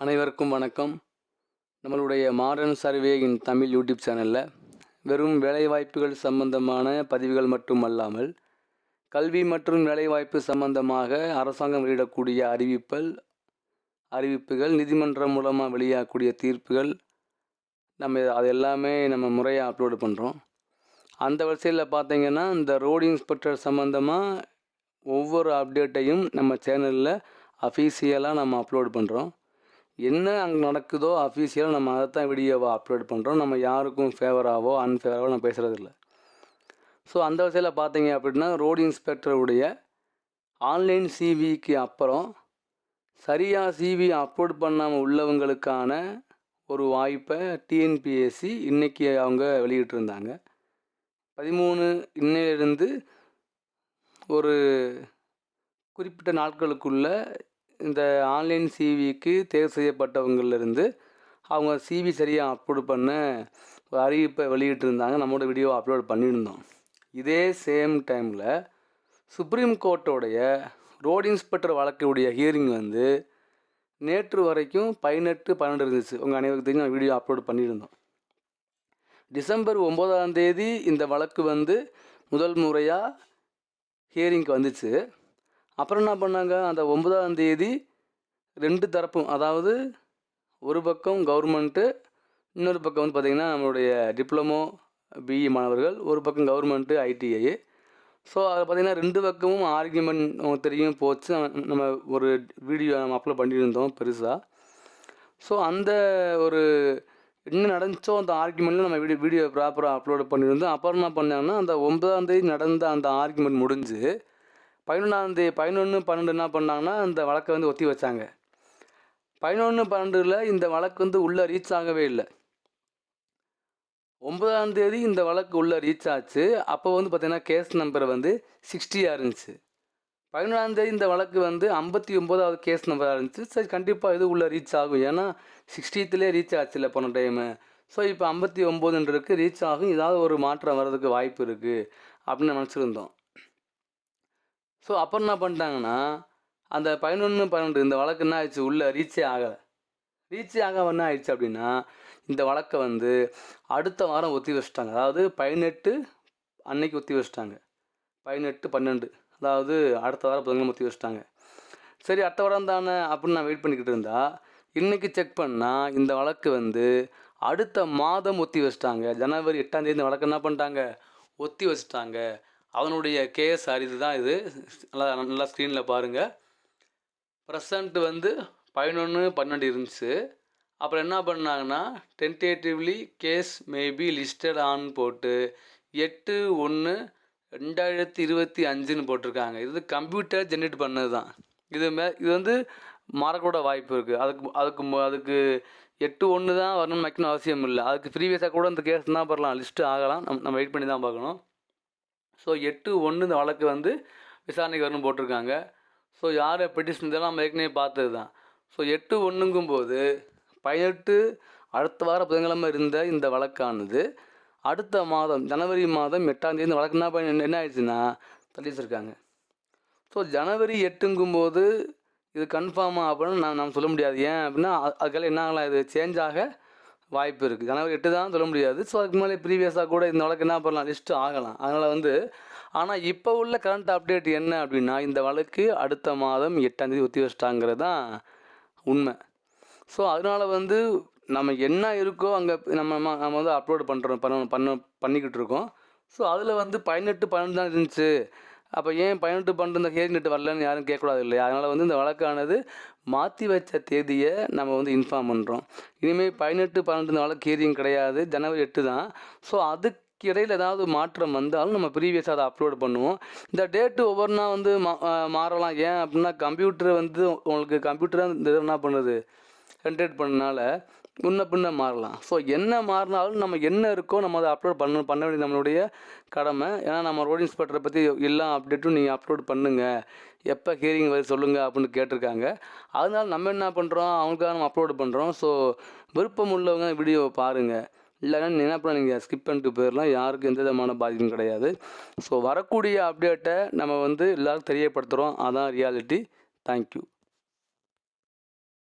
அனைவருக்கும் வணக்கம். நம்மளுடைய modern survey in Tamil YouTube சேனலில் வெறும் வேலைவாய்ப்புகள் சம்பந்தமான பதிவுகள் மட்டும் அல்லாமல் கல்வி மற்றும் வேலைவாய்ப்பு சம்பந்தமாக அரசாங்கம் வெளியிடக்கூடிய அறிவிப்பல் அறிவிப்புகள் நீதிமன்றம் மூலமாக வெளியாகக்கூடிய தீர்ப்புகள் நம்ம அது எல்லாமே நம்ம முறையாக அப்லோடு பண்ணுறோம் அந்த வரிசையில் பார்த்தீங்கன்னா இந்த ரோடு இன்ஸ்பெக்டர் சம்மந்தமாக ஒவ்வொரு அப்டேட்டையும் நம்ம சேனலில் அஃபீஷியலாக நம்ம அப்லோடு பண்ணுறோம் என்ன அங்கே நடக்குதோ அஃபீஷியலாக நம்ம அதை தான் வீடியோவை அப்லோட் பண்ணுறோம் நம்ம யாருக்கும் ஃபேவராகவோ அன்ஃபேவராகவோ நம்ம பேசுகிறதில்ல ஸோ அந்த வகையில் பார்த்தீங்க அப்படின்னா ரோடு இன்ஸ்பெக்டருடைய ஆன்லைன் சிவிக்கு அப்புறம் சரியாக சிவி அப்லோட் பண்ணாமல் உள்ளவங்களுக்கான ஒரு வாய்ப்பை டிஎன்பிஎஸ்சி இன்றைக்கி அவங்க வெளியிட்டிருந்தாங்க. பதிமூணு இன்னிலிருந்து ஒரு குறிப்பிட்ட நாட்களுக்குள்ள இந்த ஆன்லைன் சிவிக்கு தேர்வு செய்யப்பட்டவங்களிலிருந்து அவங்க சிவி சரியாக அப்லோட் பண்ண ஒரு அறிவிப்பை வெளியிட்டிருந்தாங்க. நம்மளோட வீடியோ அப்லோட் பண்ணியிருந்தோம். இதே சேம் டைமில் சுப்ரீம் கோர்ட்டோடைய ரோடு இன்ஸ்பெக்டர் வழக்குடைய ஹியரிங் வந்து நேற்று வரைக்கும் பதினெட்டு பன்னெண்டு இருந்துச்சு. உங்கள் அனைவருக்கு தெரியும் வீடியோ அப்லோட் பண்ணியிருந்தோம். டிசம்பர் ஒம்போதாம் தேதி இந்த வழக்கு வந்து முதல் முறையாக ஹியரிங்க்கு வந்துச்சு. அப்புறம் என்ன பண்ணாங்க? அந்த ஒன்பதாம் தேதி ரெண்டு தரப்பும் அதாவது ஒரு பக்கம் கவர்மெண்ட்டு இன்னொரு பக்கம் வந்து பார்த்திங்கன்னா நம்மளுடைய டிப்ளமோ பிஇ மாணவர்கள் ஒரு பக்கம் கவர்மெண்ட்டு ஐடிஐ ஸோ அதில் பார்த்திங்கன்னா ரெண்டு பக்கமும் ஆர்கியூமெண்ட் தெரியும் போச்சு. நம்ம ஒரு வீடியோ நம்ம அப்லோட் பண்ணியிருந்தோம் பெருசாக ஸோ அந்த ஒரு என்ன நடந்துச்சோ அந்த ஆர்குமெண்ட்டில் நம்ம வீடியோ வீடியோ ப்ராப்பராக அப்லோட் பண்ணியிருந்தோம். அப்புறம் என்ன பண்ணாங்கன்னா அந்த ஒன்பதாம் தேதி நடந்த அந்த ஆர்குமெண்ட் முடிஞ்சு பதினொன்றாந்தேதி பதினொன்று பன்னெண்டு என்ன பண்ணாங்கன்னா இந்த வழக்கை வந்து ஒத்தி வச்சாங்க. பதினொன்று பன்னெண்டில் இந்த வழக்கு வந்து உள்ளே ரீச் ஆகவே இல்லை. ஒன்பதாம் தேதி இந்த வழக்கு உள்ளே ரீச் ஆச்சு. அப்போ வந்து பார்த்திங்கன்னா கேஸ் நம்பர் வந்து சிக்ஸ்டியாக இருந்துச்சு. பதினொன்றாம் தேதி இந்த வழக்கு வந்து ஐம்பத்தி ஒம்போதாவது கேஸ் நம்பராக இருந்துச்சு. சரி கண்டிப்பாக இது உள்ளே ரீச் ஆகும். ஏன்னா சிக்ஸ்டீத்துலேயே ரீச் ஆச்சு இல்லை போன டைமு ஸோ இப்போ ஐம்பத்தி ஒம்போதுன்றதுக்கு ரீச் ஆகும். ஏதாவது ஒரு மாற்றம் வர்றதுக்கு வாய்ப்பு இருக்குது அப்படின்னு நினச்சிருந்தோம். ஸோ அப்புறம் என்ன பண்ணிட்டாங்கன்னா அந்த பதினொன்று பன்னெண்டு இந்த வழக்கு என்ன ஆயிடுச்சு? உள்ளே ரீச்சே ஆகலை. ரீச்சே ஆக என்ன ஆயிடுச்சு அப்படின்னா இந்த வழக்கை வந்து அடுத்த வாரம் ஒத்தி வச்சிட்டாங்க. அதாவது பதினெட்டு அன்னைக்கு ஒத்தி வச்சிட்டாங்க. பதினெட்டு பன்னெண்டு. அதாவது அடுத்த வாரம் புதன்கிழமை ஒத்தி வச்சிட்டாங்க. சரி அடுத்த வாரம் தானே அப்படின்னு நான் வெயிட் பண்ணிக்கிட்டு இருந்தா இன்றைக்கி செக் பண்ணால் இந்த வழக்கு வந்து அடுத்த மாதம் ஒத்தி வச்சிட்டாங்க. ஜனவரி எட்டாம் தேதி இந்த வழக்கு என்ன பண்ணிட்டாங்க? ஒத்தி வச்சிட்டாங்க. அவனுடைய கேஎஸ் அரிது தான் இது. நல்லா நல்லா ஸ்க்ரீனில் பாருங்கள் ப்ரெசண்ட் வந்து பதினொன்று பன்னெண்டு இருந்துச்சு. அப்புறம் என்ன பண்ணாங்கன்னா tentatively case maybe listed on போட்டு எட்டு ஒன்று ரெண்டாயிரத்தி இருபத்தி அஞ்சுன்னு போட்டிருக்காங்க. இது கம்ப்யூட்டர் ஜென்ரேட் பண்ணது தான். இது மே இது வந்து மாறக்கூட வாய்ப்பு இருக்குது அதுக்கு அதுக்கு அதுக்கு எட்டு ஒன்று தான் வரணும்னு வைக்கணும் அவசியம் இல்லை. அதுக்கு ப்ரீவியஸாக கூட இந்த கேஸ் தான் பண்ணலாம் லிஸ்ட்டு ஆகலாம். நம்ம நம்ம வெயிட் பண்ணி தான் பார்க்கணும். ஸோ எட்டு ஒன்று இந்த வழக்கு வந்து விசாரணைக்கு வரணும் போட்டிருக்காங்க. ஸோ யார் பெட்டிஷன் இதெல்லாம் நம்ம ஏற்கனவே பார்த்தது தான். ஸோ எட்டு ஒன்றுங்கும் போது பதினெட்டு அடுத்த வார புதன்கிழமை இருந்த இந்த வழக்கானது அடுத்த மாதம் ஜனவரி மாதம் எட்டாம் தேதி இந்த வழக்கு என்ன என்ன ஆயிடுச்சுன்னா தள்ளி வச்சுருக்காங்க ஸோ ஜனவரி எட்டுங்கும்போது இது கன்ஃபார்மாக அப்படின்னு நான் நம்ம சொல்ல முடியாது. ஏன் அப்படின்னா அதுக்கெல்லாம் என்ன ஆகலாம்? இது சேஞ்ச் ஆக வாய்ப்பு இருக்குது ஜனவரி எட்டு தான் சொல்ல முடியாது. ஸோ அதுக்கு மேலே ப்ரீவியஸாக கூட இந்த வழக்கு என்ன பண்ணலாம்? லிஸ்ட்டு ஆகலாம். அதனால் வந்து ஆனால் இப்போ உள்ள கரண்ட் அப்டேட் என்ன அப்படின்னா இந்த வழக்கு அடுத்த மாதம் எட்டாந்தேதி ஒத்தி வச்சிட்டாங்கிறது தான் உண்மை. ஸோ அதனால் வந்து நம்ம என்ன இருக்கோ அங்கே நம்ம நம்ம வந்து அப்லோடு பண்ணுறோம் பண்ண பண்ண பண்ணிக்கிட்டு இருக்கோம். ஸோ அதில் வந்து பதினெட்டு பன்னெண்டு தான் இருந்துச்சு. அப்போ ஏன் பதினெட்டு பன்னெண்டு இந்த ஹியரிங் டேட் வரலன்னு யாரும் கேட்கக்கூடாது இல்லையா அதனால் வந்து இந்த வழக்கானது மாற்றி வச்ச தேதியை நம்ம வந்து இன்ஃபார்ம் பண்ணுறோம் இனிமேல் பதினெட்டு பன்னெண்டு வழக்கு ஹியரிங் கிடையாது. ஜனவரி எட்டு தான். ஸோ அதுக்கு இடையில் ஏதாவது மாற்றம் வந்தாலும் நம்ம ப்ரீவியஸாக அதை அப்லோட் பண்ணுவோம். இந்த டேட்டு ஒவ்வொரு நாள் வந்து மா மாறலாம். ஏன் அப்படின்னா கம்ப்யூட்டர் வந்து உங்களுக்கு கம்ப்யூட்டராக இந்த என்ன பண்ணுது? ஜென்ரேட் பண்ணனால முன்ன பின்ன மாறலாம். ஸோ என்ன மாறினாலும் நம்ம என்ன இருக்கோ நம்ம அதை அப்லோட் பண்ண பண்ண வேண்டியது நம்மளுடைய கடமை. ஏன்னா நம்ம ரோட் இன்ஸ்பெக்டரை பற்றி எல்லா அப்டேட்டும் நீங்கள் அப்லோட் பண்ணுங்கள் எப்போ ஹியரிங் வர சொல்லுங்கள் அப்படின்னு கேட்டிருக்காங்க. அதனால நம்ம என்ன பண்ணுறோம் அவங்களுக்காக நம்ம அப்லோட் பண்ணுறோம் ஸோ விருப்பம் உள்ளவங்க வீடியோவை பாருங்கள் இல்லைன்னா என்ன பண்ண நீங்கள் ஸ்கிப் பண்ணிட்டு போயிடலாம். யாருக்கும் எந்த விதமான பாதிப்பும் கிடையாது. ஸோ வரக்கூடிய அப்டேட்டை நம்ம வந்து எல்லோருக்கும் தெரியப்படுத்துகிறோம் அதான் ரியாலிட்டி தேங்க்யூ